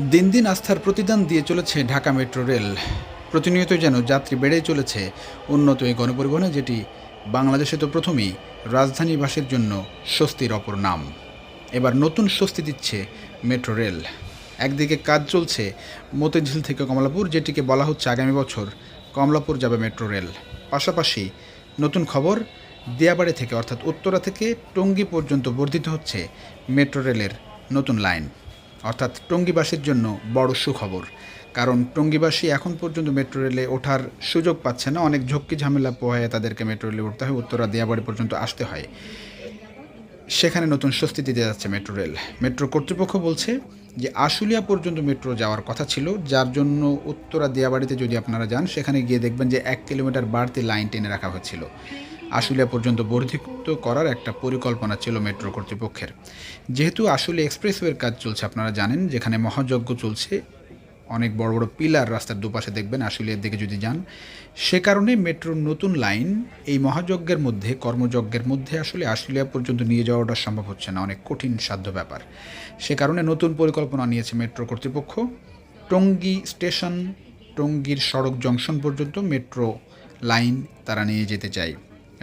দিন দিন আস্থার প্রতিদান দিয়ে চলেছে ঢাকা মেট্রো রেল। প্রতিনিয়ত যেন যাত্রী বেড়েই চলেছে উন্নত এই গণপরিবহনে, যেটি বাংলাদেশে তো প্রথমেই, রাজধানীবাসীর জন্য স্বস্তির অপর নাম। এবার নতুন স্বস্তি দিচ্ছে মেট্রো রেল। একদিকে কাজ চলছে মতিঝিল থেকে কমলাপুর, যেটিকে বলা হচ্ছে আগামী বছর কমলাপুর যাবে মেট্রো রেল। পাশাপাশি নতুন খবর, দিয়াবাড়ি থেকে, অর্থাৎ উত্তরা থেকে টঙ্গী পর্যন্ত বর্ধিত হচ্ছে মেট্রো রেলের নতুন লাইন। অর্থাৎ টঙ্গীবাসীর জন্য বড় সুখবর। কারণ টঙ্গীবাসী এখন পর্যন্ত মেট্রো রেলে ওঠার সুযোগ পাচ্ছে না। অনেক ঝক্কি ঝামেলা পোহায় তাদেরকে মেট্রো রেলে উঠতে হয়। উত্তরা দিয়াবাড়ি পর্যন্ত আসতে হয়। সেখানে নতুন স্বস্তি দিতে যাচ্ছে মেট্রো রেল। মেট্রো কর্তৃপক্ষ বলছে যে, আশুলিয়া পর্যন্ত মেট্রো যাওয়ার কথা ছিল। যার জন্য উত্তরা দিয়াবাড়িতে যদি আপনারা যান, সেখানে গিয়ে দেখবেন যে, এক কিলোমিটার বাড়তি লাইন টেনে রাখা হয়েছিল আশুলিয়া পর্যন্ত বর্ধিত করার একটা পরিকল্পনা ছিল মেট্রো কর্তৃপক্ষের। যেহেতু আশুলিয়া এক্সপ্রেসওয়ের কাজ চলছে, আপনারা জানেন, যেখানে মহাযজ্ঞ চলছে, অনেক বড় বড় পিলার রাস্তার দুপাশে দেখবেন আশুলিয়ার দিকে যদি যান, সে কারণে মেট্রোর নতুন লাইন এই মহাযজ্ঞের মধ্যে, কর্মযজ্ঞের মধ্যে আসলে আশুলিয়া পর্যন্ত নিয়ে যাওয়াটা সম্ভব হচ্ছে না, অনেক কঠিন, সাধ্য ব্যাপার। সে কারণে নতুন পরিকল্পনা নিয়েছে মেট্রো কর্তৃপক্ষ। টঙ্গী স্টেশন, টঙ্গীর সড়ক জংশন পর্যন্ত মেট্রো লাইন তারা নিয়ে যেতে চায়।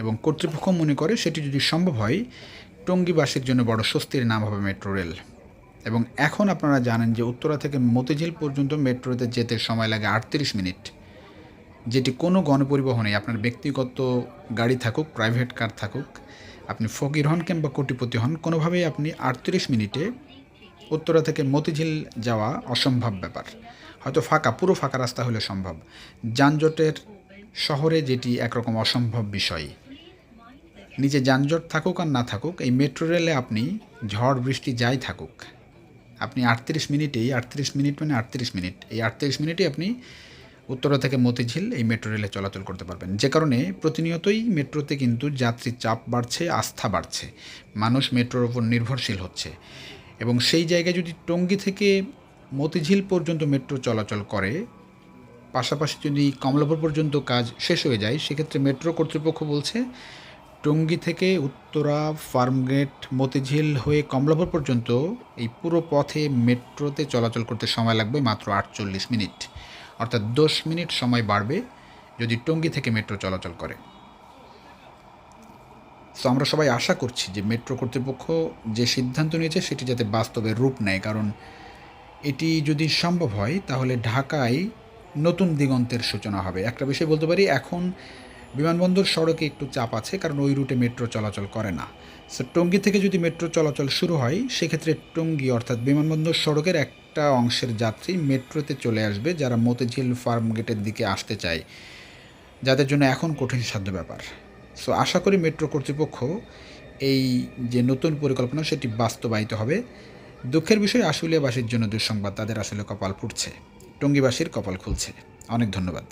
এবং কর্তৃপক্ষ মনে করে সেটি যদি সম্ভব হয়, টঙ্গীবাসীর জন্য বড় স্বস্তির নাম হবে মেট্রো রেল। এবং এখন আপনারা জানেন যে উত্তরা থেকে মতিঝিল পর্যন্ত মেট্রোতে যেতে সময় লাগে আটত্রিশ মিনিট। যেটি কোনো গণপরিবহনে, আপনার ব্যক্তিগত গাড়ি থাকুক প্রাইভেট কার থাকুক, আপনি ফকির হন কিংবা কোটিপতি হন, কোনোভাবেই আপনি আটত্রিশ মিনিটে উত্তরা থেকে মতিঝিল যাওয়া অসম্ভব ব্যাপার। হয়তো ফাঁকা, পুরো ফাঁকা রাস্তা হলে সম্ভব। যানজটের শহরে যেটি একরকম অসম্ভব বিষয়। নিচে যানজট থাকুক আর না থাকুক, এই মেট্রো রেলে আপনি ঝড়, বৃষ্টি যাই থাকুক, আপনি আটত্রিশ মিনিটেই, আটত্রিশ মিনিট মানে আটত্রিশ মিনিট, এই আটত্রিশ মিনিটে আপনি উত্তরা থেকে মতিঝিল এই মেট্রো রেলে চলাচল করতে পারবেন। যে কারণে প্রতিনিয়তই মেট্রোতে কিন্তু যাত্রীর চাপ বাড়ছে, আস্থা বাড়ছে, মানুষ মেট্রোর ওপর নির্ভরশীল হচ্ছে। এবং সেই জায়গায় যদি টঙ্গী থেকে মতিঝিল পর্যন্ত মেট্রো চলাচল করে, পাশাপাশি যদি কমলাপুর পর্যন্ত কাজ শেষ হয়ে যায়, সেক্ষেত্রে মেট্রো কর্তৃপক্ষ বলছে টঙ্গী থেকে উত্তরা, ফার্মগেট, মতিঝিল হয়ে কমলাপুর পর্যন্ত এই পুরো পথে মেট্রোতে চলাচল করতে সময় লাগবে মাত্র আটচল্লিশ মিনিট। অর্থাৎ দশ মিনিট সময় বাড়বে যদি টঙ্গী থেকে মেট্রো চলাচল করে। সো আমরা সবাই আশা করছি যে মেট্রো কর্তৃপক্ষ যে সিদ্ধান্ত নিয়েছে সেটি যাতে বাস্তবে রূপ নেয়, কারণ এটি যদি সম্ভব হয় তাহলে ঢাকায় নতুন দিগন্তের সূচনা হবে। একটা বিষয় বলতে পারি, এখন বিমানবন্দর সড়কে একটু চাপ আছে, কারণ ওই রুটে মেট্রো চলাচল করে না। সো টঙ্গী থেকে যদি মেট্রো চলাচল শুরু হয়, সেক্ষেত্রে টঙ্গী অর্থাৎ বিমানবন্দর সড়কের একটা অংশের যাত্রী মেট্রোতে চলে আসবে, যারা মতিঝিল ফার্ম গেটের দিকে আসতে চায়। যাদের জন্য এখন কঠিন সাধ্য ব্যাপার। সো আশা করি মেট্রো কর্তৃপক্ষ এই যে নতুন পরিকল্পনা, সেটি বাস্তবায়িত হবে। দুঃখের বিষয়, আশুলিয়াবাসীর জন্য দুঃসংবাদ, তাদের আসলে কপাল ফুটছে টঙ্গীবাসীর কপাল খুলছে। অনেক ধন্যবাদ।